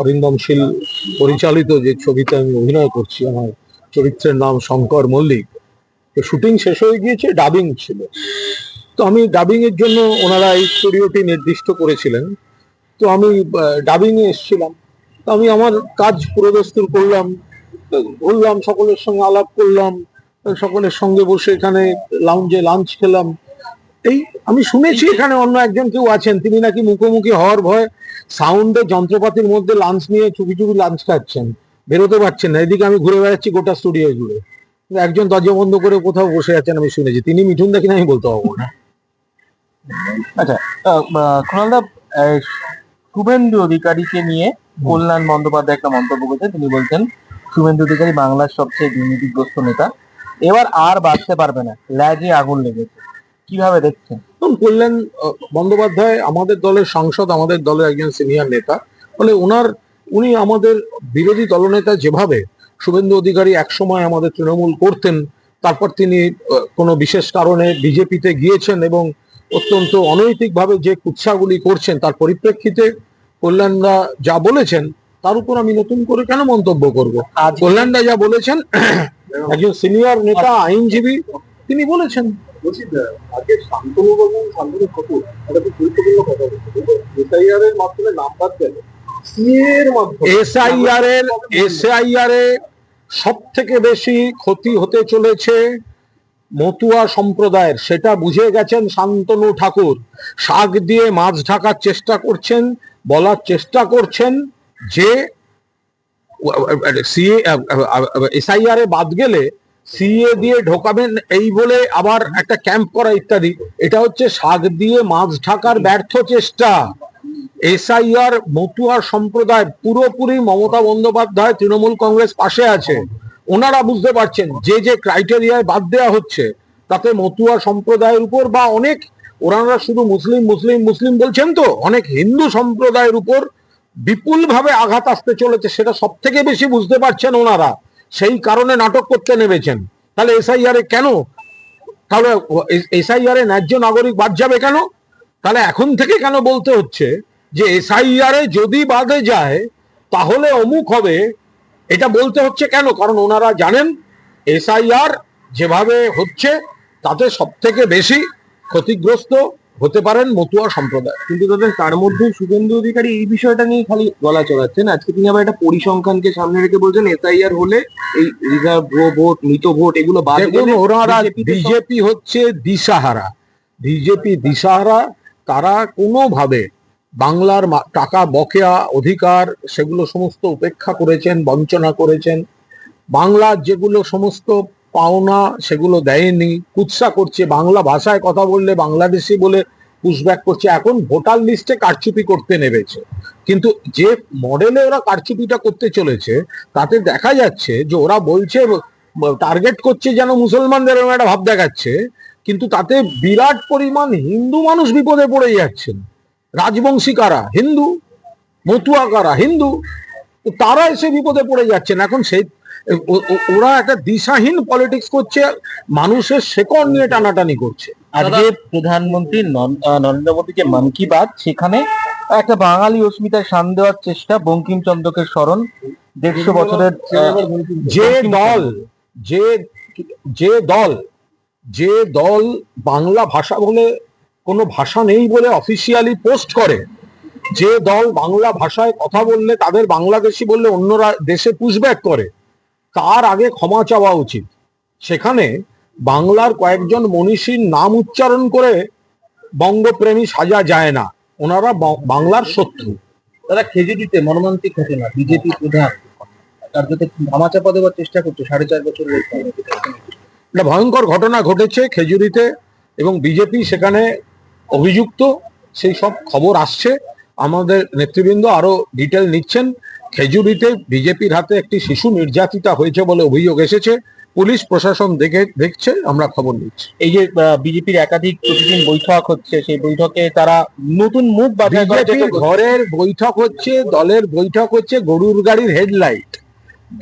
অরিন্দম শীল পরিচালিত যে ছবিতে আমি অভিনয় করছি, আমার চরিত্রের নাম শঙ্কর মল্লিক, তো শুটিং শেষ হয়ে গিয়েছে ডাবিং ছিল। তো আমি ডাবিং এর জন্য ওনারা এই স্টুডিওটি নির্দিষ্ট করেছিলেন। তো আমি ডাবিং এ এসেছিলাম। তো আমি আমার কাজ পুরোদস্তুর করলাম, ঘুরলাম, সকলের সঙ্গে আলাপ করলাম, সকলের সঙ্গে বসে এখানে লাউঞ্জে লাঞ্চ খেলাম। এই আমি শুনেছি এখানে অন্য একজন কেউ আছেন তিনি নাকি মুখোমুখি হওয়ার ভয় সাউন্ডের যন্ত্রপাতির মধ্যে লাঞ্চ নিয়ে চুপি চুপি লাঞ্চ খাচ্ছেন বেরোতে পারছেন না। এদিকে আমি ঘুরে বেড়াচ্ছি গোটা স্টুডিও জুড়ে। একজন দরজা বন্ধ করে কোথাও বসে আছেন আমি শুনেছি। তিনি মিঠুন দা কিনা আমি বলতে পারব না। আচ্ছা কুণালদা শুভেন্দু অধিকারীকে নিয়ে কল্যাণ বন্দ্যোপাধ্যায় একটা মন্তব্য করেছেন। তিনি বলছেন শুভেন্দু অধিকারী বাংলার সবচেয়ে দুর্নীতিগ্রস্ত নেতা। এবার আর বাঁচতে পারবে না। ল্যাজে আগুন লেগেছে। কীভাবে দেখছেন? কল্যাণ বন্দ্যোপাধ্যায় আমাদের দলের সাংসদ আমাদের দলের একজন সিনিয়র নেতা। ফলে ওনার উনি আমাদের বিরোধী দলনেতা যেভাবে শুভেন্দু অধিকারী একসময় আমাদের তৃণমূল করতেন তারপর তিনি কোনো বিশেষ কারণে বিজেপিতে গিয়েছেন এবং অত্যন্ত অনৈতিকভাবে যে কুৎসাগুলি করছেন তার পরিপ্রেক্ষিতে কল্যাণরা যা বলেছেন তার উপর আমি নতুন করে কেন মন্তব্য করব? আজ কল্যাণদা যা বলেছেন একজন সিনিয়র নেতা আইনজীবী তিনি বলেছেন। বলছি আগে শান্তনু একটা খুব গুরুত্বপূর্ণ কথা বলছে এসআইআর এর মাধ্যমে গেল এসআইআর এর এসআইআর সব থেকে বেশি ক্ষতি হতে চলেছে মতুয়া সম্প্রদায়ের সেটা বুঝে গেছেন শান্তনু ঠাকুর শাক দিয়ে মাছ ঢাকার চেষ্টা করছেন বলার চেষ্টা করছেন যে এসআইআর এ বাদ গেলে সিএ দিয়ে ঢোকাবেন এই বলে আবার একটা ক্যাম্প করা ইত্যাদি। এটা হচ্ছে শাক দিয়ে মাছ ঢাকার ব্যর্থ চেষ্টা। এসআইআর, মতুয়া সম্প্রদায় পুরোপুরি মমতা বন্দ্যোপাধ্যায় তৃণমূল কংগ্রেস পাশে আছে। ওনারা বুঝতে পারছেন, যে যে ক্রাইটেরিয়ায় বাদ দেওয়া হচ্ছে, তাতে মতুয়া সম্প্রদায়ের উপর বা অনেক, ওনারা শুধু মুসলিম মুসলিম মুসলিম বলছেন তো, অনেক হিন্দু সম্প্রদায়ের উপর বিপুলভাবে আঘাত আসতে চলেছে, সেটা সব থেকে বেশি বুঝতে পারছেন ওনারা। সেই কারণে নাটক করতে নেমেছেন। তাহলে এসআইআর এ কেন? তাহলে এসআইআর এ ন্যায্য নাগরিক বাদ যাবে কেন? তাহলে এখন থেকে কেন বলতে হচ্ছে যে এসআইআর এ যদি বাদে যায়, তাহলে অমুক হবে। এটা বলতে হচ্ছে কেন? কারণ ওনারা জানেন এসআইআর যেভাবে হচ্ছে, তাতে সব থেকে বেশি ক্ষতিগ্রস্ত হতে পারেন মতুয়া সম্প্রদায়। কিন্তু তাদের তার মধ্যে শুভেন্দু অধিকারী এই বিষয়টা নিয়ে খালি গলা চড়াচ্ছেন। আজকে তিনি আবার একটা পরিসংখ্যানকে সামনে রেখে বলছেন এসআইআর হলে এই রিজার্ভ ভোট মৃত ভোট এগুলো বাদ তে বিজেপি হচ্ছে দিশাহারা। বিজেপি দিশাহারা তারা কোনোভাবে বাংলার টাকা বকেয়া অধিকার সেগুলো সমস্ত উপেক্ষা করেছেন বঞ্চনা করেছেন। বাংলার যেগুলো সমস্ত পাওনা সেগুলো দেয়নি। কুৎসা করছে, বাংলা ভাষায় কথা বললে বাংলাদেশি বলে পুশব্যাক করছে। এখন ভোটার লিস্টে কারচুপি করতে নেমেছে। কিন্তু যে মডেলে ওরা কারচুপিটা করতে চলেছে, তাতে দেখা যাচ্ছে যে ওরা বলছে টার্গেট করছে যেন মুসলমানদের একটা ভাব দেখাচ্ছে, কিন্তু তাতে বিরাট পরিমাণ হিন্দু মানুষ বিপদে পড়ে যাচ্ছেন। রাজবংশী কারা? হিন্দু। মতুয়া কারা? হিন্দু। তারা এসে বিপদে পড়ে যাচ্ছেন। এখন সেই ওরা একটা দিশাহীন পলিটিক্স করছে মানুষের শেকড় নিয়ে টানাটানি করছে। আজকে প্রধানমন্ত্রী নরেন্দ্র মোদী যে মন কি বাত সেখানে একটা বাঙালি অস্মিতায় শান দেওয়ার চেষ্টা বঙ্কিমচন্দ্রকে স্মরণ দেড়শো বছরের যে দল যে যে দল যে দল বাংলা ভাষা বলে কোনো ভাষা নেই বলে অফিসিয়ালি পোস্ট করে যে দল বাংলা ভাষায় কথা বললে তাদের বাংলাদেশি বললে অন্যরা দেশে পুশব্যাক করে তার আগে ক্ষমা চাওয়া উচিত। সেখানে বাংলার কয়েকজন মনীষীর নাম উচ্চারণ করে বঙ্গপ্রেমী সাজা যায় না। ওনারা বাংলার শত্রু। তারা খেজুরিতে মর্মান্তিক ঘটনা, বিজেপি প্রধান। কার্যত ধামাচাপা দেওয়ার চেষ্টা করছে, সাড়ে চার বছর একটা ভয়ঙ্কর ঘটনা ঘটেছে খেজুরিতে এবং বিজেপি সেখানে অভিযুক্ত। সেই সব খবর আসছে। আমাদের নেতৃবৃন্দ আরও ডিটেল নিচ্ছেন। খেজুরিতে বিজেপির হাতে একটি শিশু নির্যাতিতা হয়েছে বলে অভিযোগ এসেছে। পুলিশ প্রশাসন দেখে দেখছে আমরা খবর নিচ্ছি। এই যে বিজেপির একাধিক প্রতিদিন বৈঠক হচ্ছে সেই বৈঠকে তারা নতুন মুখ বিজেপির ঘরের বৈঠক হচ্ছে দলের বৈঠক হচ্ছে গরুর গাড়ির হেডলাইট।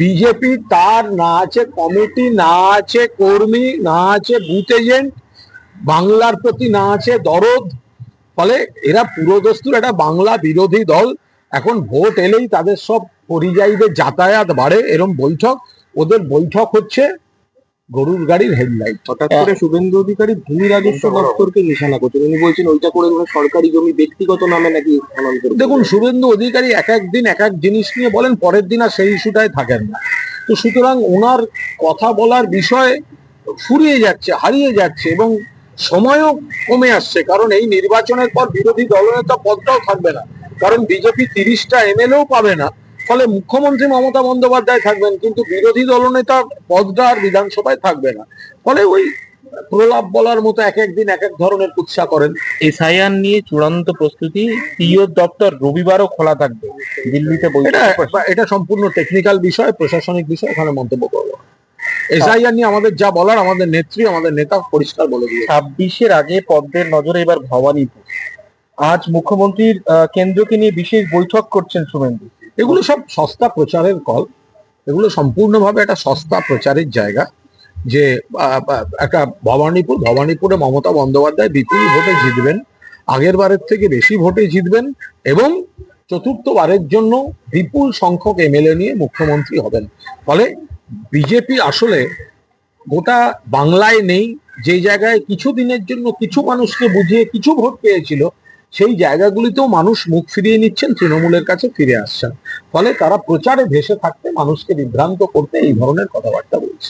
বিজেপি তার না আছে কমিটি না আছে কর্মী না আছে বুথ এজেন্ট বাংলার প্রতি না আছে দরদ। ফলে এরা পুরোদস্তুর একটা বাংলা বিরোধী দল। এখন ভোট এলেই তাদের সব পরিযায়ীদের যাতায়াত বাড়ে এরম বৈঠক। ওদের বৈঠক হচ্ছে গরুর গাড়ির হেডলাইট হঠাৎ করে শুভেন্দু অধিকারী ভূমি রাজস্ব দপ্তরকে নিশানা করছেন। উনি বলছেন ওইটা করে সরকারি জমি ব্যক্তিগত নামে নাকি স্থানান্তর দেখুন শুভেন্দু অধিকারী এক এক দিন এক এক জিনিস নিয়ে বলেন পরের দিন আর সেই ইস্যুটায় থাকেন না। তো সুতরাং ওনার কথা বলার বিষয় ফুরিয়ে যাচ্ছে হারিয়ে যাচ্ছে এবং সময়ও কমে আসছে। কারণ এই নির্বাচনের পর বিরোধী দলনেতা পদটাও থাকবে না। কারণ বিজেপি তিরিশটা এমএলএও পাবে না। ফলে মুখ্যমন্ত্রী মমতা বন্দ্যোপাধ্যায় থাকবেন কিন্তু বিরোধী দলনেতা পদটা আর বিধানসভায় থাকবে না। ফলে ওই প্রলাপ বলার মতো এক একদিন এক এক ধরনের কুৎসা করেন। এসআইআর নিয়ে চূড়ান্ত প্রস্তুতি সিইও দপ্তর রবিবারও খোলা থাকবে। দিল্লিতে এটা এটা সম্পূর্ণ টেকনিক্যাল বিষয় প্রশাসনিক বিষয় ওখানে মন্তব্য করব। এসআইআর নিয়ে আমাদের যা বলার আমাদের নেত্রী আমাদের নেতা পরিষ্কার বলে দিয়ে ছাব্বিশের আগে পদ্মের নজরে এবার ভবানীপুর। আজ মুখ্যমন্ত্রীর কেন্দ্রকে নিয়ে বিশেষ বৈঠক করছেন শুভেন্দু। এগুলো সব সস্তা প্রচারের কল। এগুলো সম্পূর্ণভাবে একটা সস্তা প্রচারের জায়গা যে একটা ভবানীপুর, ভবানীপুরে মমতা বন্দ্যোপাধ্যায় বিপুল ভোটে জিতবেন, আগের বারের থেকে বেশি ভোটে জিতবেন এবং চতুর্থবারের জন্য বিপুল সংখ্যক এমএলএ নিয়ে মুখ্যমন্ত্রী হবেন। ফলে বিজেপি আসলে গোটা বাংলায় নেই, যে জায়গায় কিছু দিনের জন্য কিছু মানুষকে বুঝিয়ে কিছু ভোট পেয়েছিল সেই জায়গাগুলিতেও মানুষ মুখ ফিরিয়ে নিচ্ছেন, তৃণমূলের কাছে ফিরে আসছেন। ফলে তারা প্রচারে ভেসে থাকতে মানুষকে বিভ্রান্ত করতে এই ধরনের কথাবার্তা বলছে।